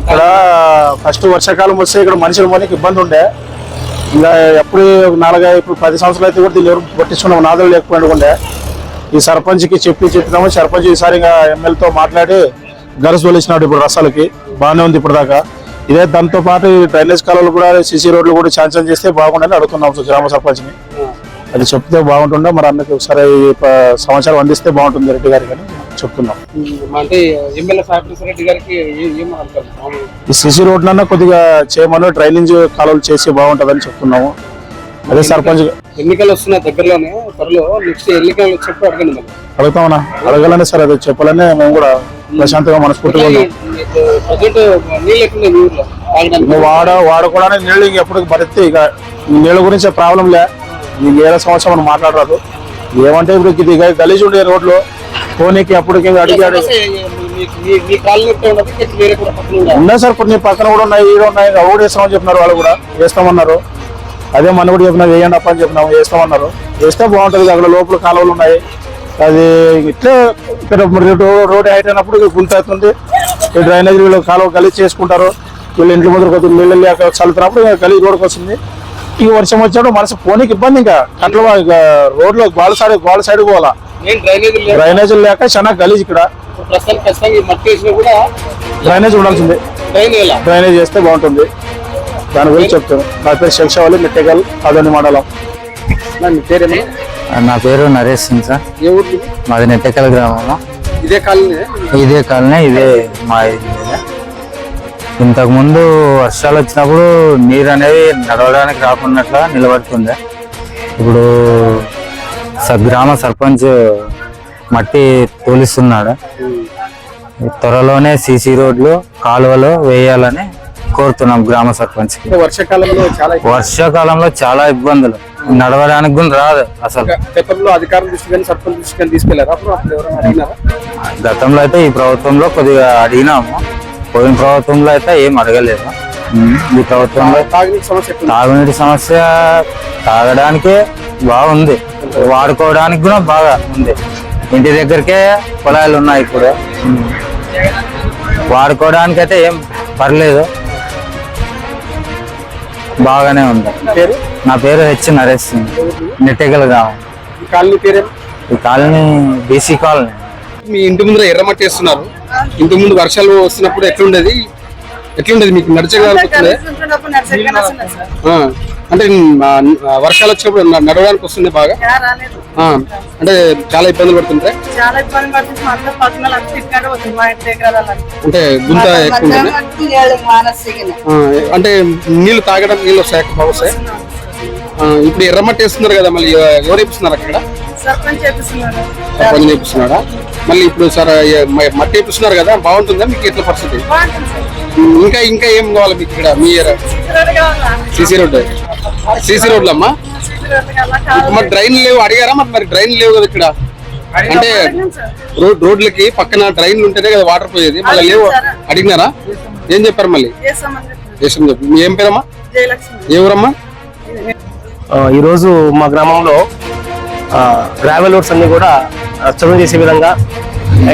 ఇక్కడ ఫస్ట్ వర్షాకాలం వస్తే ఇక్కడ మనుషుల మనకి ఇబ్బంది ఉండే. ఇంకా ఎప్పుడు నాలుగై ఇప్పుడు పది సంవత్సరాలు అయితే కూడా దీన్ని ఎవరు పట్టించుకున్నాం నాదులు లేకపోయిండే ఈ సర్పంచ్కి చెప్పి చెప్పినాము. సర్పంచ్ ఈసారి ఇంకా ఎమ్మెల్యేతో మాట్లాడి గరసు తోలిచ్చినాడు ఇప్పుడు రసాలకి. బాగానే ఉంది ఇప్పుడు దాకా ఇదే దాంతో పాటు ఈ డ్రైనేజ్ కాలువలు కూడా సీసీ రోడ్లు కూడా శాంక్షన్ చేస్తే బాగుండని అడుగుతున్నాం గ్రామ సర్పంచ్ని. అది చెప్తే బాగుంటుండే మరి అన్నకి ఒకసారి సమాచారం అందిస్తే బాగుంటుంది రెడ్డి గారికి అని. చెప్తున్నాం అంటే ఎమ్మెల్యే సాయి రెడ్డి గారికి ఈ సిసి రోడ్లన్నా కొద్దిగా చేయమని డ్రైనేజ్ కాలువలు చేసి బాగుంటుందని చెప్తున్నాము అదే సర్పంచ్ ఎన్నికలు వస్తున్న దగ్గరలోనే త్వరలో నెక్స్ట్ ఎన్నికలు వచ్చినప్పుడు అడగండి మళ్ళీ అడుగుతామన్నా? అడగాలనే సార్ అది చెప్పాలనే మేము కూడా ప్రశాంతంగా మనస్ఫూర్తిగా ఉన్నాం. నీళ్ళు వాడ వాడుకోవడానికి నీళ్ళు ఇంక ఎప్పుడు భరితే ఇక నీళ్ళ గురించి ప్రాబ్లం లే. ఏదో సంవత్సరం మనం మాట్లాడరాదు. ఏమంటే ఇప్పుడు ఇది గలీజ్ ఉండే రోడ్లు. పోనీకి అప్పటికి ఇంకా అడిగి అడిగి మీ- మీ- మీ కాళ్ళు నొప్పి ఉండదు ఇంకా వేరే కూడా పక్కన ఉండాలి ఉన్నాయి సార్ కొన్ని పక్కన కూడా ఉన్నాయి ఈడ ఉన్నాయి. ఇంకా ఊడు వేస్తామని చెప్పినారు వాళ్ళు కూడా. వేస్తామన్నారు. అదే మన కూడా చెప్పినా వేయండి అప్ప అని చెప్పినాము వేస్తామన్నారు. వేస్తే బాగుంటుంది అక్కడ లోపల కాలువలు ఉన్నాయి. అది ఇట్లే ఇక్కడ రోడ్ హైట్ అయినప్పుడు గుంత అవుతుంది. డ్రైనేజ్ వీళ్ళు కాలువ గలీజ్ చేసుకుంటారు. వీళ్ళు ఇంట్లో ముందర కొద్దిగా నీళ్ళు లేక చల్లుతున్నప్పుడు గలీజ్ రోడ్కి వస్తుంది. ఈ వర్షం వచ్చినప్పుడు మనసు పోనీకి ఇబ్బంది ఇంకా. కట్ల ఇక రోడ్లో గోడ సైడ్ గోడ సైడ్ పోవాలా. డ్రైనేజ్ లేదు డ్రైనేజ్ లేక చాలా గలీజ్ ఇక్కడ. డ్రైనేజ్ ఉండాల్సిందే. డ్రైనేజ్ చేస్తే బాగుంటుంది. దాని గురించి చెప్తాను. నా పేరు శేషావళి మిట్టెగల్ అదని మండలం. నా పేరు నరేష్ సింగ్ సార్. ఏ ఊరు? మీది? నెట్టెకల్ గ్రామం ఇదే కాలనీ? ఇదే కాలనీ ఇదే మా ఇదే. ఇంతకు ముందు వర్షాలు వచ్చినప్పుడు నీరు అనేది నడవడానికి రాకున్నట్లా నిలబడుతుండే. ఇప్పుడు గ్రామ సర్పంచ్ మట్టి తోలిస్తున్నాడు. త్వరలోనే సీసీ రోడ్లు కాలువలు వేయాలని కోరుతున్నాం గ్రామ సర్పంచ్కి. వర్షాకాలంలో చాలా వర్షాకాలంలో చాలా ఇబ్బందులు. నడవడానికి కూడా రాదు అసలు. పేపర్లో అధికారుల దృష్టి సర్పంచ్ తీసుకెళ్ళారు? గతంలో అయితే ఈ ప్రభుత్వంలో కొద్దిగా అడిగినాము. పోయిన ప్రభుత్వంలో అయితే ఏం అడగలేదు. ఈ ప్రభుత్వంలో తాగునీటి సమస్య ఎట్లుంది? తాగునీటి సమస్య తాగడానికే బాగుంది. వాడుకోవడానికి కూడా బాగా ఉంది. ఇంటి దగ్గరికే పొలాలు ఉన్నాయి ఇప్పుడు. వాడుకోవడానికి అయితే ఏం పర్లేదు. బాగానే ఉంది. పేరు? నా పేరు హెచ్ నరేష్ సింగ్. నెట్టెగల్ గ్రామం. ఈ కాలనీ పేరేమో ఈ కాలనీ బీసీ కాలనీ. మీ ఇంటి ముందర ఎర్రమట్టి వేస్తున్నారు. ఇంటి ముందు వర్షాలు వస్తున్నప్పుడు ఎట్లుండేది? ఎట్లుండేది మీకు? ఆ, అంటే వర్షాలు వచ్చినప్పుడు నడవడానికి వస్తుంది బాగా? అంటే చాలా ఇబ్బందులు పడుతుంటాయి వాళ్ళని. అంటే గుంత ఎక్కువ అంటే నీళ్ళు తాగడం నీళ్ళు వస్తాయి? బాగా వస్తాయి? ఇప్పుడు ఎర్రమట్టి వేస్తున్నారు కదా మళ్ళీ ఎవరు వేపిస్తున్నారు అక్కడ? సర్పంచ్ చేపిస్తున్నాడా మళ్ళీ ఇప్పుడు సార్ మట్టి వేపిస్తున్నారు కదా బాగుంటుందా మీకు ఎట్లా పరిస్థితి? ఇంకా ఇంకా ఏం కావాలి మీకు ఇక్కడ? మీ సీసీ రోడ్ సీసీ రోడ్లు అమ్మా మరి డ్రైన్ లేవు అడిగారా? మరి మరి డ్రైన్ లేవు కదా ఇక్కడ. అంటే రోడ్ రోడ్లకి పక్కన డ్రైన్లు ఉంటేనే కదా వాటర్ పోయేది. మళ్ళీ లేవు. అడిగినారా? ఏం చెప్పారు మళ్ళీ? చెప్పి. మీ ఏం పేరమ్మా? ఏ ఊరమ్మా? ఈరోజు మా గ్రామంలో గ్రావెల్ రోడ్స్ అన్ని కూడా చదువు చేసే విధంగా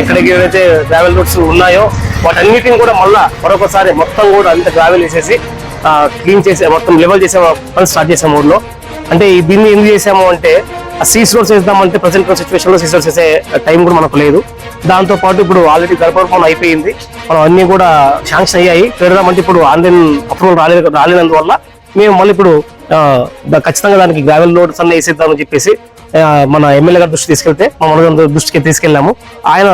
ఎక్కడికి ఏవైతే గ్రావెల్ రోడ్స్ ఉన్నాయో వాటన్నిటిని కూడా మళ్ళా మరొకసారి మొత్తం కూడా అంత గ్రావెల్ వేసేసి క్లీన్ చేసే మొత్తం లెవెల్ చేసే పని స్టార్ట్ చేసాము ఊళ్ళో అంటే ఈ దీన్ని ఎందుకు చేసాము అంటే సీస్ రోడ్స్ వేద్దామంటే ప్రజెంట్ సిచ్యువేషన్లో సీస్ రోడ్స్ వేసే టైం కూడా మనకు లేదు. దాంతో పాటు ఇప్పుడు ఆల్రెడీ గర్భం అయిపోయింది. మనం అన్ని కూడా శాంక్షన్ అయ్యాయి. పెడదామంటే ఇప్పుడు ఆన్లైన్ అప్రూవల్ రాలేదు రాలేనందువల్ల మేము మళ్ళీ ఇప్పుడు ఖచ్చితంగా దానికి గ్రావెల్ లోడ్స్ అన్నీ వేసేద్దామని చెప్పేసి మన ఎమ్మెల్యే గారి దృష్టి తీసుకెళ్తే మా మనోజ్ దృష్టికి తీసుకెళ్ళాము. ఆయన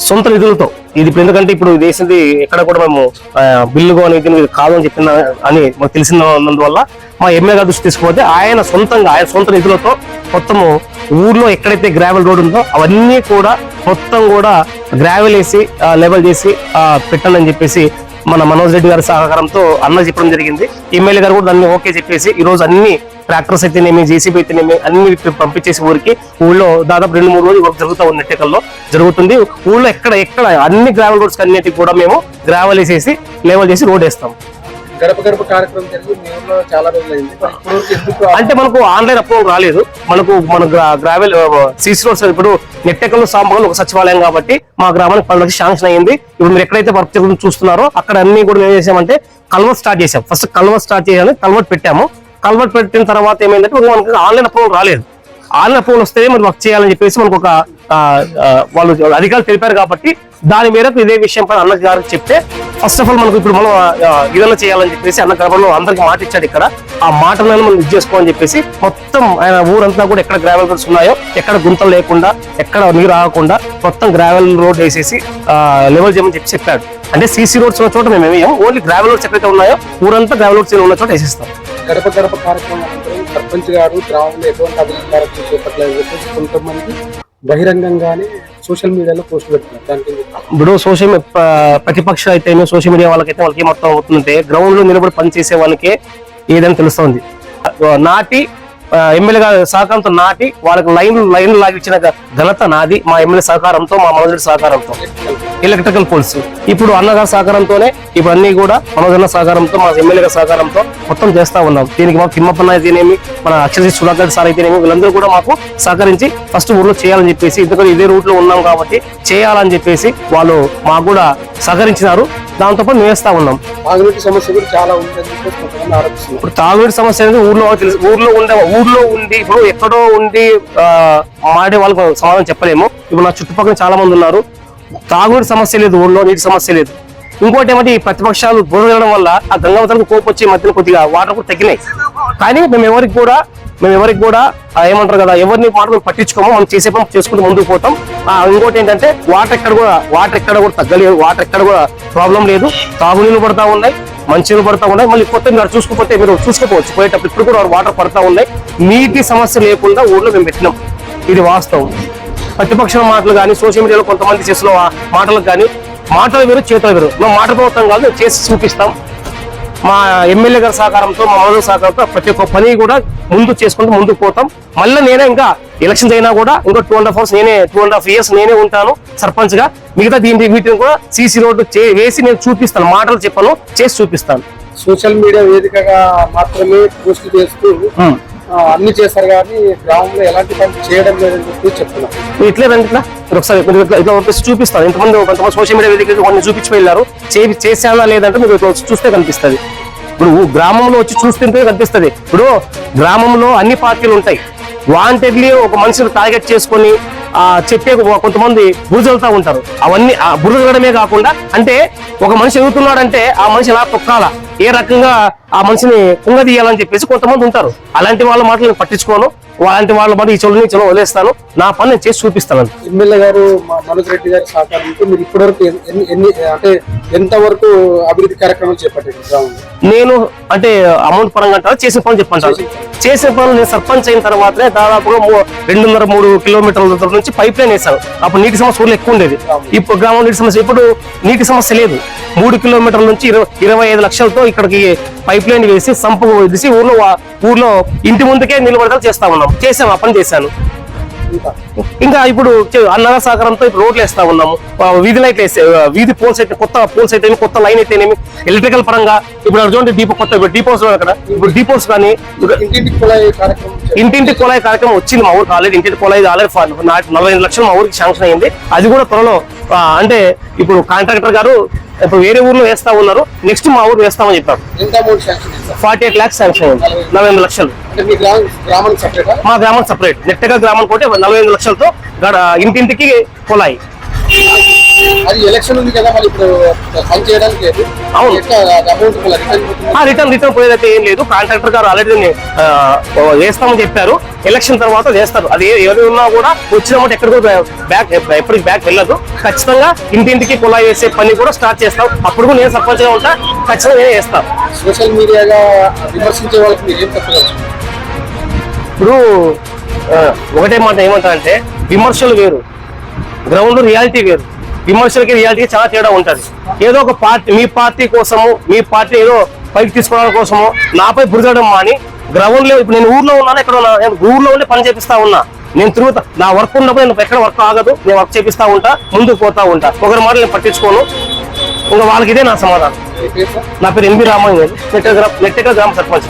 సొంత నిధులతో. ఇది ఇప్పుడు ఎందుకంటే ఇప్పుడు ఇది వేసింది ఎక్కడ కూడా మేము బిల్లు కానీ దీని కాదని కాదు అని చెప్పిన అని మాకు తెలిసినందువల్ల మా ఎమ్మెల్యే గారు దృష్టి తీసుకుపోతే ఆయన సొంతంగా ఆయన సొంత నిధులతో మొత్తము ఊర్లో ఎక్కడైతే గ్రావెల్ రోడ్ ఉందో అవన్నీ కూడా మొత్తం కూడా గ్రావెల్ వేసి లెవెల్ చేసి ఆ, పెట్టండి అని చెప్పేసి మన మనోజ్ రెడ్డి గారి సహకారంతో అన్న చెప్పడం జరిగింది. ఎమ్మెల్యే గారు కూడా దాన్ని ఓకే చెప్పేసి ఈ రోజు అన్ని ట్రాక్టర్స్ అయితేనేమి జేసీబీ అయితేనేమి అన్ని పంపించేసి ఊరికి ఊళ్ళో దాదాపు రెండు మూడు రోజులు వర్క్ జరుగుతూ ఉంది నెట్టెకల్లో జరుగుతుంది. ఊళ్ళో ఎక్కడ ఎక్కడ అన్ని గ్రావెల్ రోడ్స్ అన్నిటికి కూడా మేము గ్రావెల్ వేసేసి లెవెల్ చేసి రోడ్ వేస్తాం. గడప గడప కార్యక్రమం జరిగి చాలా అంటే మనకు ఆన్లైన్ అప్రూవల్ రాలేదు. మనకు మన గ్రావెల్ సీసీ రోడ్స్ ఇప్పుడు నెట్టెకల్ సాంబగల్ ఒక సచివాలయం కాబట్టి మా గ్రామానికి పది లక్షలు శాంక్షన్ అయ్యింది. ఇప్పుడు మీరు ఎక్కడైతే వర్క్ జరుగుతుందో చూస్తున్నారో అక్కడ అన్ని కూడా మేము చేసామంటే కల్వర్ట్ స్టార్ట్ చేసాం. ఫస్ట్ కల్వర్ట్ స్టార్ట్ చేయాలని కల్వర్ట్ పెట్టాము. కల్వర్ట్ పెట్టిన తర్వాత ఏమైందంటే మనకు ఆన్లైన్ అప్రూవల్ రాలేదు. ఆన్లైన్ అప్రూవల్ వస్తే మనం వర్క్ చేయాలని చెప్పేసి మనకు ఒక వాళ్ళు అధికారులు తెలిపారు కాబట్టి దాని మేరకు ఇదే విషయం పైన అన్న గారికి చెప్తే ఫస్ట్ ఆఫ్ ఆల్ మనకు ఇప్పుడు మనం ఆ, చేయాలని చెప్పేసి అన్న గర్భంలో అందరికి మాట ఇచ్చాడు ఇక్కడ. ఆ మాటలను మనం ఇది చేసుకోమని చెప్పేసి మొత్తం ఆయన ఊరంతా కూడా ఎక్కడ గ్రావెల్ రోడ్స్ ఉన్నాయో ఎక్కడ గుంతలు లేకుండా ఎక్కడ నీరు ఆగకుండా మొత్తం గ్రావెల్ రోడ్ వేసేసి లెవెల్ చేయమని చెప్పి చెప్పాడు. అంటే సీసీ రోడ్స్ ఉన్న చోట మేము ఏమేయం ఓన్లీ గ్రావెల్ రోడ్స్ ఎక్కడైతే ఉన్నాయో ఊరంతా గ్రావెల్ రోడ్స్ ఉన్న చోట వేసేస్తాం. గడప గడప కార్యక్రమం సర్పంచ్ గారు గ్రామంలో ఎటువంటి అభివృద్ధి కార్యక్రమం చేపట్టలేదు అని కొంతమంది బహిరంగంగానే సోషల్ మీడియాలో పోస్ట్ పెడుతున్నారు. దానికి ఇప్పుడు సోషల్ ప్రతిపక్ష అయితే సోషల్ మీడియా వాళ్ళకైతే వాళ్ళకి ఏం అవుతుందంటే గ్రౌండ్లో నిలబడి పనిచేసే వాళ్ళకే ఏదైనా తెలుస్తుంది. నాటి ఎమ్మెల్యేగా ఎమ్మెల్యే సహకారంతో నాటి వాళ్ళకి లైన్ లైన్ లాగిచ్చిన ఘనత నాది మా ఎమ్మెల్యే సహకారంతో మా మనోజుడి సహకారంతో. ఎలక్ట్రికల్ పోల్స్ ఇప్పుడు అన్నగారి సహకారంతోనే ఇప్పుడు అన్ని కూడా మనోజన్న సహకారంతో మా ఎమ్మెల్యేగా సహకారంతో మొత్తం చేస్తా ఉన్నాం. దీనికి మా తిమ్మప్పన్న అయితేనేమి మన అక్షర సుధాకర్ సార్ అయితేనేమి వీళ్ళందరూ కూడా మాకు సహకరించి ఫస్ట్ ఊర్లో చేయాలని చెప్పేసి ఎందుకంటే ఇదే రూట్లో ఉన్నాం కాబట్టి చేయాలని చెప్పేసి వాళ్ళు మాకు కూడా సహకరించినారు. దాంతో పాటు వేస్తా ఉన్నాం. తాగునీటి సమస్య కూడా చాలా ఉంది ఇప్పుడు తాగునీటి సమస్య అనేది ఊర్లో ఊర్లో ఉండే ఊర్లో ఉండి ఇప్పుడు ఎక్కడో ఉండి ఆ, మాడే వాళ్ళకు సమాధానం చెప్పలేము. ఇప్పుడు నా చుట్టుపక్కల చాలా మంది ఉన్నారు. తాగునీటి సమస్య లేదు ఊర్లో నీటి సమస్య లేదు. ఇంకోటి ఏమంటే ఈ ప్రతిపక్షాలు బురదడం వల్ల ఆ గంగావతలకు కోపం వచ్చి మధ్యన కొద్దిగా వాటర్ కూడా తగ్గినాయి. కానీ మేము ఎవరికి కూడా మేము ఎవరికి కూడా ఏమంటారు కదా ఎవరిని మాట మేము పట్టించుకోము మనం చేసే పని చేసుకుంటూ ముందుకు పోతాం. ఆ, ఇంకోటి ఏంటంటే వాటర్ ఎక్కడ కూడా వాటర్ ఎక్కడ కూడా తగ్గలేదు వాటర్ ఎక్కడ కూడా ప్రాబ్లం లేదు. తాగునీళ్ళు పడతా ఉన్నాయి మంచినీళ్ళు పడతా ఉన్నాయి. మళ్ళీ కొత్త మీరు చూసుకుపోతే మీరు చూసుకోవచ్చు. పోయేటప్పుడు ఇప్పుడు కూడా వాటర్ పడతా ఉన్నాయి. నీటి సమస్య లేకుండా ఊళ్ళో మేము పెట్టినాం. ఇది వాస్తవం. ప్రతిపక్షం మాటలు కానీ సోషల్ మీడియాలో కొంతమంది చేసిన మాటలకు కానీ మాటలు వేరు చేతులు వేరు. మేము మాట పోతాం కాదు మేము చేసి చూపిస్తాం. మా ఎమ్మెల్యే గారి సహకారంతో మా మనోజ్ సహకారంతో ప్రతి ఒక్క పని కూడా ముందు చేసుకుంటూ ముందుకు పోతాం. మళ్ళీ నేనే ఇంకా ఎలక్షన్స్ అయినా కూడా ఇంకో టూ అండ్ హాఫ్ అవర్స్ నేనే టూ అండ్ హాఫ్ ఇయర్స్ నేనే ఉంటాను సర్పంచ్గా మిగతా దీని వీటిని కూడా సీసీ రోడ్డు వేసి నేను చూపిస్తాను మాటలు చెప్పను చేసి చూపిస్తాను. సోషల్ మీడియా వేదికగా మాత్రమే పోస్ట్ చేస్తూ అన్ని చేస్తారు కానీ గ్రామంలో ఎలాంటి పని చేయడం లేదని చెప్పి చెప్తున్నారు ఇట్లే రండి ఇట్లా. ఒకసారి ఇట్లా ఇట్లా చూపిస్తాను. ఇంతమంది కొంతమంది సోషల్ మీడియా వేదిక కొన్ని చూపించి వెళ్ళారు. చేశానా లేదంటే మీకు ఇట్లా చూస్తే కనిపిస్తుంది. ఇప్పుడు గ్రామంలో వచ్చి చూస్తుంటే కనిపిస్తుంది. ఇప్పుడు గ్రామంలో అన్ని పార్టీలు ఉంటాయి. వాంటెడ్లీ ఒక మనిషిని టార్గెట్ చేసుకొని ఆ చెప్పే కొంతమంది బురదలుతా ఉంటారు. అవన్నీ ఆ కాకుండా అంటే ఒక మనిషి ఎదుగుతున్నాడంటే ఆ మనిషి ఎలా తొక్కాలా? ఏ రకంగా ఆ మనిషిని కుంగదీయాలని చెప్పేసి కొంతమంది ఉంటారు. అలాంటి వాళ్ళ మాటలు నేను పట్టించుకోను. అలాంటి వాళ్ళ మాట ఈ చెవులని చెవులు వదిలేస్తాను. నా పని నేను చేసి చూపిస్తాను. ఎమ్మెల్యే గారు మా మనోజ్ రెడ్డి గారి సహకారంతో మీరు ఇప్పటివరకు ఎన్ని ఎన్ని అంటే ఎంత వరకు అభివృద్ధి కార్యక్రమాలు చేపట్టారు? నేను అంటే అమౌంట్ పరంగా అంటారా? చేసిన పనులు చెప్పంటారు? చేసిన పనులు. నేను సర్పంచ్ అయిన తర్వాతనే దాదాపుగా రెండున్నర మూడు కిలోమీటర్ల దూరం నుంచి పైప్ లైన్ వేశాను. అప్పుడు నీటి సమస్య ఊర్లో ఎక్కువ ఉండేది. ఇప్పుడు గ్రామం నీటి సమస్య ఇప్పుడు నీటి సమస్య లేదు. మూడు కిలోమీటర్ల నుంచి ఇరవై ఐదు లక్షలతో ఇక్కడికి పైప్ లైన్ వేసి సంపు తీసి ఊర్లో ఊర్లో ఇంటి ముందుకే నిలబడతా చేస్తా ఉన్నాం. చేసాం ఆ పని చేశాను. ఇంకా ఇప్పుడు అన్నదాన సహకారంతో ఇప్పుడు రోడ్లు వేస్తా ఉన్నాము. వీధి లైట్లు వేసే ఆ, వీధి పోల్స్ అయితే కొత్త పోల్స్ అయితే కొత్త లైన్ అయితేనేమి ఎలక్ట్రికల్ పరంగా ఇప్పుడు చూడండి దీపో కొత్త డిపోస్ అక్కడ. ఇప్పుడు డిపోస్ కానీ. ఇంటింటి కుళాయి కార్యక్రమం వచ్చింది మా ఊరికి ఆల్రెడీ ఇంటింటి కుళాయి ఆల్రెడీ నలభై లక్షలు మా ఊరికి శాంక్షన్ అయింది అది కూడా త్వరలో అంటే ఇప్పుడు కాంట్రాక్టర్ గారు ఇప్పుడు వేరే ఊర్లో వేస్తా ఉన్నారు. నెక్స్ట్ మా ఊరు వేస్తామని చెప్పారు. ఫార్టీ ఎయిట్ ల్యాక్స్ శాంక్షన్ అయింది. నలభై లక్షలు. మీ గ్రామం సపరేటా నెట్టగా గ్రామం కోటే నలభై ఎనిమిది లక్షలతో ఇంటింటికి కుళాయి అది ఎలక్షన్ ఉంది కదా మరి ఇప్పుడు పని చేయడానికి అవును. రిటర్న్ ఆ రిటర్న్ పోయేదైతే ఏం లేదు. కాంట్రాక్టర్ గారు ఆల్రెడీ వేస్తామని చెప్పారు. ఎలక్షన్ తర్వాత వేస్తారు. అది ఎవరు ఉన్నా కూడా వచ్చిన అమౌంట్ ఎక్కడ కూడా బ్యాక్ ఎప్పటికి బ్యాక్ వెళ్ళదు. ఖచ్చితంగా ఇంటింటికి కుళాయి వేసే పని కూడా స్టార్ట్ చేస్తాం. అప్పుడు కూడా నేను సర్పంచ్గా ఉంటా. ఖచ్చితంగా నేనే వేస్తాను సోషల్ మీడియాగా విమర్శించే వాళ్ళకి మీరు ఏం చెప్పగలరు? ఇప్పుడు ఒకటే మాట ఏమంటారంటే విమర్శలు వేరు. గ్రౌండ్ రియాలిటీ వేరు. విమర్శలకి రియాలిటీకి చాలా తేడా ఉంటది. ఏదో ఒక పార్టీ మీ పార్టీ కోసము మీ పార్టీ ఏదో పైకి తీసుకోవడం కోసము నాపై బురదడం మాని గ్రౌండ్లో ఇప్పుడు నేను ఊర్లో ఉన్నాను ఎక్కడ ఉన్నా నేను ఊర్లో ఉండి పని చేపిస్తా ఉన్నా నేను తిరుగుతా నా వర్క్ ఉన్నప్పుడు నేను ఎక్కడ వర్క్ ఆగదు నేను వర్క్ చేపిస్తా ఉంటా ముందుకు పోతా ఉంటా. ఒకరి మాట నేను పట్టించుకోను. ఇంకా వాళ్ళకి ఇదే నా సమాధానం. నా పేరు ఎన్బి రామయ్య నెట్టెక గ్రామ నెట్టెక గ్రామ సర్పంచ్.